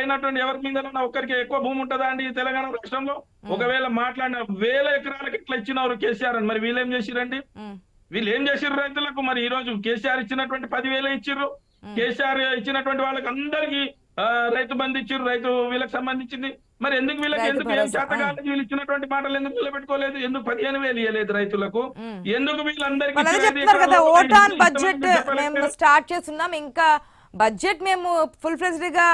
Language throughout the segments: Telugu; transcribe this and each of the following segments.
అయినటువంటి ఎవరి మీద ఒక్కరికి ఎక్కువ భూమి ఉంటుందా అండి తెలంగాణ రాష్ట్రంలో? ఒకవేళ మాట్లాడిన వేల ఎకరాలకు ఇట్లా ఇచ్చినారు కేసీఆర్ అని మరి వీళ్ళు ఏం చేసిరండి వీళ్ళు ఏం చేసిర్రు రైతులకు? మరి ఈ రోజు కేసీఆర్ ఇచ్చినటువంటి పదివేలు ఇచ్చిర్రు. కేసీఆర్ ఇచ్చినటువంటి వాళ్ళకి అందరికి రైతు బంధు ఇచ్చిర్రు. రైతు వీళ్ళకి సంబంధించింది. మరి ఎందుకు వీళ్ళకి? ఎందుకు ఏం చేత కాలేదు? వీళ్ళు ఇచ్చినటువంటి మాటలు ఎందుకు నిలబెట్టుకోలేదు? ఎందుకు పదిహేను వేలు ఇవ్వలేదు రైతులకు. ఎందుకు వీళ్ళందరికీ? స్టార్ట్ చేస్తున్నాం. ఇంకా బడ్జెట్ మేము ఫుల్ ఫ్లెజ్డ్గా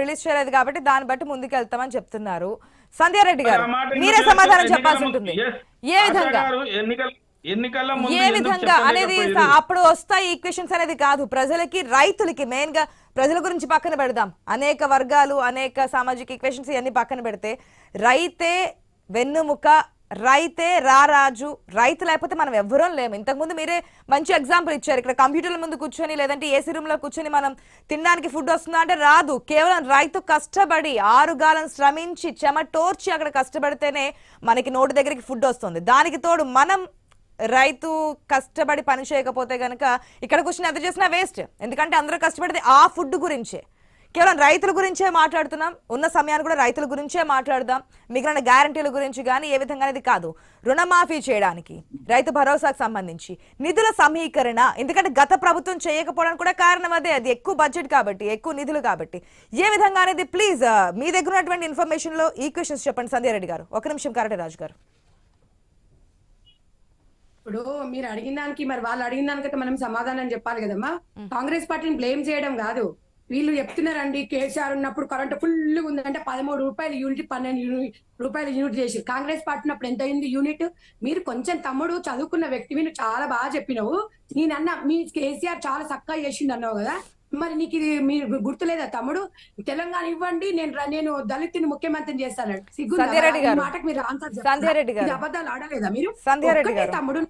రిలీజ్ చేయలేదు కాబట్టి దాన్ని బట్టి ముందుకు వెళ్తామని చెప్తున్నారు. సంధ్యారెడ్డి గారు మీరే సమాధానం చెప్పాల్సి ఉంటుంది. ఏ విధంగా? ఏ విధంగా? అనేది అప్పుడు వస్తాయి ఈక్వేషన్స్ అనేది కాదు. ప్రజలకి రైతులకి మెయిన్గా ప్రజల గురించి పక్కన పెడదాం. అనేక వర్గాలు అనేక సామాజిక ఈక్వేషన్స్ ఇవన్నీ పక్కన పెడితే రైతే వెన్నుముక రైతే రారాజు రైతు లేకపోతే మనం ఎవ్వరం లేము. ఇంతకుముందు మీరే మంచి ఎగ్జాంపుల్ ఇచ్చారు. ఇక్కడ కంప్యూటర్ల ముందు కూర్చొని లేదంటే ఏసీ రూమ్లో కూర్చొని మనం తినడానికి ఫుడ్ వస్తుందా అంటే రాదు. కేవలం రైతు కష్టపడి ఆరుగాలం శ్రమించి చెమటోర్చి అక్కడ కష్టపడితేనే మనకి నోటి దగ్గరికి ఫుడ్ వస్తుంది. దానికి తోడు మనం రైతు కష్టపడి పని చేయకపోతే కనుక ఇక్కడ కూర్చొని ఎంత చేసినా వేస్ట్ ఎందుకంటే అందరూ కష్టపడితే ఆ ఫుడ్ గురించే. కేవలం రైతుల గురించే మాట్లాడుతున్నాం. ఉన్న సమయాన్ని కూడా రైతుల గురించే మాట్లాడదాం. మిగిలిన గ్యారంటీల గురించి కానీ ఏ విధంగా అనేది కాదు. రుణమాఫీ చేయడానికి రైతు భరోసాకు సంబంధించి నిధుల సమీకరణ. ఎందుకంటే గత ప్రభుత్వం చేయకపోవడానికి కూడా కారణం అదే. అది ఎక్కువ బడ్జెట్ కాబట్టి ఎక్కువ నిధులు కాబట్టి. ఏ విధంగా అనేది ప్లీజ్ మీ దగ్గర ఉన్నటువంటి ఇన్ఫర్మేషన్లో ఈ క్వశ్చన్స్ చెప్పండి. సంధ్య రెడ్డి గారు. ఒక నిమిషం కరెక్ట్ రాజు గారు. ఇప్పుడు మీరు అడిగిన దానికి మరి వాళ్ళు అడిగిన దానికైతే మనం సమాధానం చెప్పాలి కదమ్మా. కాంగ్రెస్ పార్టీని బ్లేమ్ చేయడం కాదు. వీళ్ళు చెప్తున్నారండి కేసీఆర్ ఉన్నప్పుడు కరెంట్ ఫుల్ ఉందంటే పదమూడు రూపాయలు యూనిట్ పన్నెండు రూపాయలు యూనిట్ చేసి కాంగ్రెస్ పార్టీ ఉన్నప్పుడు ఎంత అయింది యూనిట్? మీరు కొంచెం తమ్ముడు చదువుకున్న వ్యక్తివి నువ్వు చాలా బాగా చెప్పినావు. నేనన్నా మీ కేసీఆర్ చాలా చక్కగా చేసిండు అన్నావు కదా. మరి నీకు ఇది మీరు గుర్తులేదా తమ్ముడు? తెలంగాణ ఇవ్వండి నేను నేను దళితుని ముఖ్యమంత్రిని చేస్తాను సిగ్గు. మాటకు మీరు ఆన్సర్ అబద్ధాలు ఆడలేదా మీరు. తమ్ముడు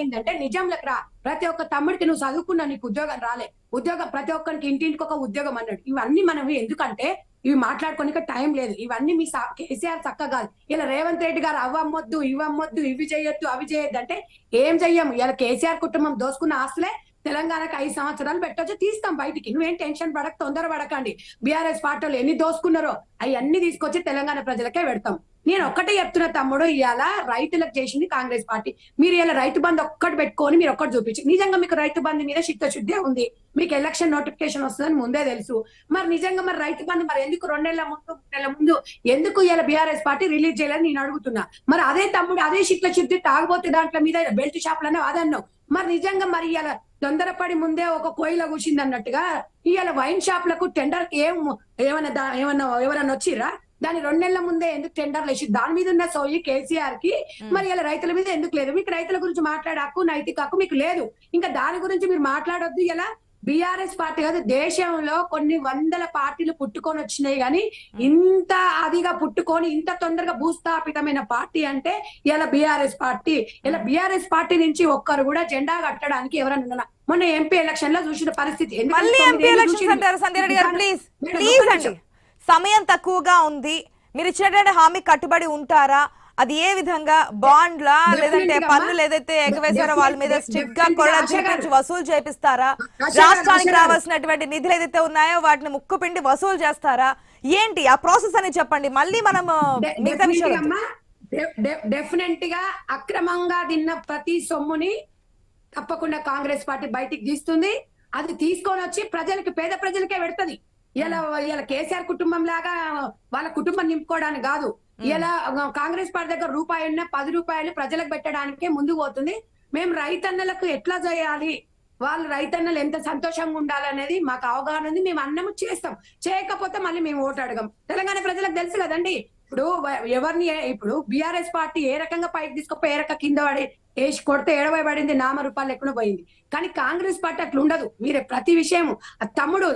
ఏంటంటే నిజంలోకి రా ప్రతి ఒక్క తమ్ముడికి నువ్వు చదువుకున్నా నీకు ఉద్యోగం రాలే. ఉద్యోగం ప్రతి ఒక్కరికి ఇంటింటికి ఒక ఉద్యోగం అన్నాడు. ఇవన్నీ మనం ఎందుకంటే ఇవి మాట్లాడుకోనిక టైం లేదు. ఇవన్నీ మీ కేసీఆర్ చక్కగా కాదు. ఇలా రేవంత్ రెడ్డి గారు అవ్వమ్మొద్దు ఇవ్వమ్మొద్దు ఇవి చేయొద్దు అవి చేయొద్దు అంటే ఏం చెయ్యము? ఇలా కేసీఆర్ కుటుంబం దోసుకున్న ఆస్తులే తెలంగాణకు ఐదు సంవత్సరాలు పెట్టొచ్చు తీస్తాం బయటికి. నువ్వేం టెన్షన్ పడక తొందర పడకండి బీఆర్ఎస్ పార్టీలు ఎన్ని దోసుకున్నారో అవన్నీ తీసుకొచ్చి తెలంగాణ ప్రజలకే పెడతాం. నేను ఒక్కటే చెప్తున్నా తమ్ముడు ఇవాళ రైతులకు చేసింది కాంగ్రెస్ పార్టీ. మీరు ఇలా రైతు బంధు ఒక్కటి పెట్టుకొని మీరు ఒక్కటి చూపించి. నిజంగా మీకు రైతు బంధు మీద చిత్తశుద్ధి ఉంది. మీకు ఎలక్షన్ నోటిఫికేషన్ వస్తుందని ముందే తెలుసు. మరి నిజంగా మరి రైతు బంధు మరి ఎందుకు రెండేళ్ళ ముందు మూడు నెలల ముందు ఎందుకు ఇలా బీఆర్ఎస్ పార్టీ రిలీజ్ చేయాలని నేను అడుగుతున్నా. మరి అదే తమ్ముడు అదే చిత్తశుద్ధి తాగబోతే దాంట్లో మీద బెల్ట్ షాప్లనే అదన్నావు మరి నిజంగా మరి ఇలా తొందరపడి ముందే ఒక కోయిల కూర్చింది అన్నట్టుగా ఇవాళ వైన్ షాప్లకు టెండర్ ఏం ఏమన్నా ఏమన్నా ఎవరన్నా వచ్చిరా దాని రెండు నెలల ముందే ఎందుకు టెండర్లు వేసి దాని మీద ఉన్న సోయి కేసీఆర్కి మరి ఇలా రైతుల మీద ఎందుకు లేదు? మీకు రైతుల గురించి మాట్లాడే హక్కు నైతిక హక్కు మీకు లేదు. ఇంకా దాని గురించి మీరు మాట్లాడొద్దు ఇలా బీఆర్ఎస్ పార్టీ కాదు దేశంలో కొన్ని వందల పార్టీలు పుట్టుకొని వచ్చినాయి కానీ ఇంత అదిగా పుట్టుకొని ఇంత తొందరగా భూస్థాపితమైన పార్టీ అంటే ఇలా బీఆర్ఎస్ పార్టీ? ఇలా బీఆర్ఎస్ పార్టీ నుంచి ఒక్కరు కూడా జెండా కట్టడానికి ఎవరైనా ఉన్నారా? మొన్న ఎంపీ ఎలక్షన్లో చూసిన పరిస్థితి. సమయం తక్కువగా ఉంది. మీరు ఇచ్చినటువంటి హామీ కట్టుబడి ఉంటారా? అది ఏ విధంగా? బాండ్లా? లేదంటే పన్నులు. ఏదైతే ఎగవేశారో వాళ్ళ మీద స్ట్రిక్ట్గా definitely కొరడా ఆశా గారు. చూపించి వసూలు చేపిస్తారా? రాష్ట్రానికి. రావాల్సినటువంటి నిధులు ఏదైతే ఉన్నాయో వాటిని ముక్కు పిండి వసూలు చేస్తారా? ఏంటి ఆ ప్రాసెస్ అని చెప్పండి. మళ్ళీ మనం మిగతా డె- డెఫినెట్గా అక్రమంగా తిన్న ప్రతి సొమ్ముని తప్పకుండా కాంగ్రెస్ పార్టీ బయటికి తీస్తుంది. అది తీసుకొని వచ్చి ప్రజలకి పేద ప్రజలకే పెడుతుంది. ఇలా ఇలా కేసీఆర్ కుటుంబం లాగా వాళ్ళ కుటుంబం నింపుకోవడానికి కాదు. ఇలా కాంగ్రెస్ పార్టీ దగ్గర రూపాయి ఉన్న పది రూపాయలు ప్రజలకు పెట్టడానికే ముందుకు పోతుంది. మేము రైతన్నలకు ఎట్లా చేయాలి? వాళ్ళు రైతన్నలు ఎంత సంతోషంగా ఉండాలనేది మాకు అవగాహన ఉంది. మేము అన్నము చేస్తాం. చేయకపోతే మళ్ళీ మేము ఓటు అడగం. తెలంగాణ ప్రజలకు తెలుసు కదండి. ఇప్పుడు ఎవరిని ఇప్పుడు బీఆర్ఎస్ పార్టీ ఏ రకంగా పైకి తీసుకుపోయి ఏ రకంగా కింద పడి వేసి కొడితే ఎడవై పడింది నామ రూపాయలు ఎక్కడ పోయింది. కానీ కాంగ్రెస్ పార్టీ అట్లా ఉండదు. మీరే ప్రతి విషయము ఆ తమ్ముడు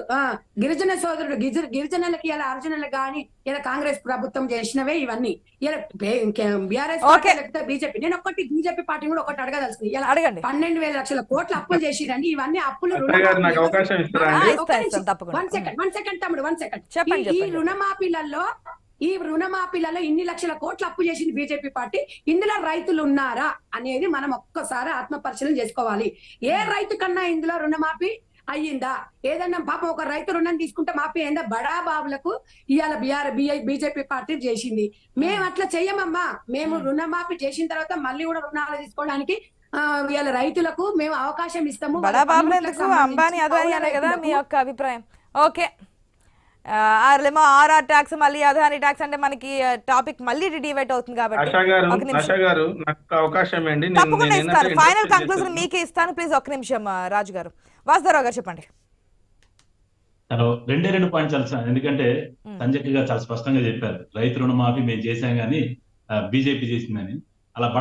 గిరిజన సోదరుడు గిరిజ గిరిజనులకి ఇలా అర్జునులకు కానీ ఇలా కాంగ్రెస్ ప్రభుత్వం చేసినవే ఇవన్నీ. ఇలా బీఆర్ఎస్. లేకపోతే బీజేపీ. నేను ఒకటి బీజేపీ పార్టీ కూడా ఒకటి అడగదలుచుకుంది ఇలా అడగండి. పన్నెండు వేల లక్షల కోట్ల అప్పులు చేసిరండి. ఇవన్నీ అప్పులు. వన్ సెకండ్ వన్ సెకండ్ తమ్ముడు వన్ సెకండ్ ఈ చెప్పండి. రుణమాఫీలలో ఈ రుణమాఫీలలో ఇన్ని లక్షల కోట్లు అప్పు చేసింది బీజేపీ పార్టీ ఇందులో రైతులు ఉన్నారా అనేది మనం ఒక్కసారి ఆత్మ పరిశీలన చేసుకోవాలి. ఏ రైతు కన్నా ఇందులో రుణమాఫీ అయ్యిందా? ఏదన్నా పాపం ఒక రైతు రుణం తీసుకుంటే మాఫీ అయిందా? బడా బాబులకు ఇవాళ బీఆర్ బీజేపీ పార్టీ చేసింది. మేము అట్లా చెయ్యమమ్మా. మేము రుణమాఫీ చేసిన తర్వాత మళ్ళీ కూడా రుణాలు తీసుకోవడానికి ఇవాళ రైతులకు మేము అవకాశం ఇస్తాము. బడా అంబానీ అదానీ కదా మీ యొక్క అభిప్రాయం. ఓకే. అదేమో ఆర్ఆర్ ట్యాక్స్ మళ్ళీ అదానీ ట్యాక్స్ అంటే మనకి టాపిక్ మళ్ళీ డివైట్ అవుతుంది కాబట్టి. ఆశా గారు ఒక నిమిషం. ఆశా గారు నాకు అవకాశం నేను- తప్పకుండా నేను ఇస్తాను. Final conclusion. మీకే ఇస్తాను. ప్లీజ్ ఒక్క నిమిషం రాజు గారు. వాసుదేవరావు గారు చెప్పండి. తను రెండే రెండు పాయింట్స్ చాలా ఎందుకంటే. సంజయ్ గారు చాలా స్పష్టంగా చెప్పారు. రైతు రుణమాఫీ మేము చేశాం కానీ బీజేపీ చేసిందని.